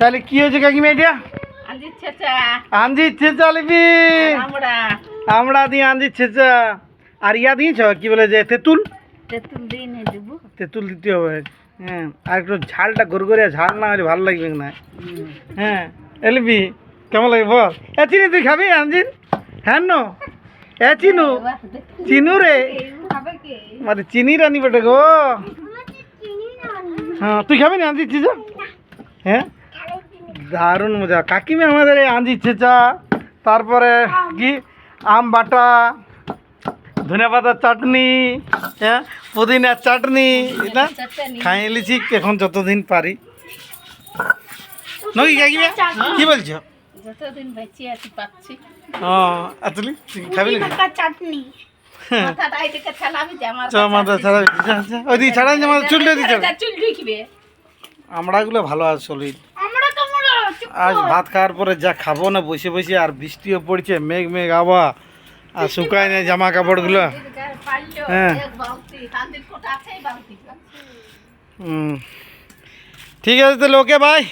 তাহলে কি হয়েছে কাকিমা এটা? আনজি ছেচা। লিপি। আমরা দিয়ে আনজি ছেচা। আর ইয়া দিয়েছ? কি বলে যে তেঁতুল? তেঁতুল দিতে হবে। হ্যাঁ আর একটু ঝালটা গড়গড়িয়া ঝাল না হলে ভালো লাগবে না। হ্যাঁ এলবি কেমন লাগে বল? এ চিনি তুই খাবি আনজিন হ্যাঁ নো? এ চিনু? চিনু রে? খাবে মানে চিনি রানি বেটে গো। হ্যাঁ তুই খাবি না আনজি চিজা হ্যাঁ? দারুণ মজা। কাকিমা আমাদের এই আনজি ছেঁচা তারপরে কি? আম বাটা ধনে পাতার চাটনি হ্যাঁ? পুদিনার চাটনি এটা চাটনি খাই লিছি এখন যতদিন পারি। নকি কাকিমা কি বলছো? যতদিন বেঁচে আছি পাচ্ছি। ও আসলি খাবি নাকি? চাটনি। মাথাটা এদিকে ছালাবি যে আমার চ মাথা ছাড়া ওইদিকে ছাড়া যে। মাথা চুলটা দিতে হবে। চুল ঢুকবে আমড়াগুলো ভালো আছে আজ ভাত খাওয়ার পরে যা খাব না বসে বসে আর বৃষ্টিও পড়ছে মেঘ মেঘ আবা আর শুকায় না জামা কাপড়গুলো। হ্যাঁ। ঠিক আছে তাহলে ওকে ভাই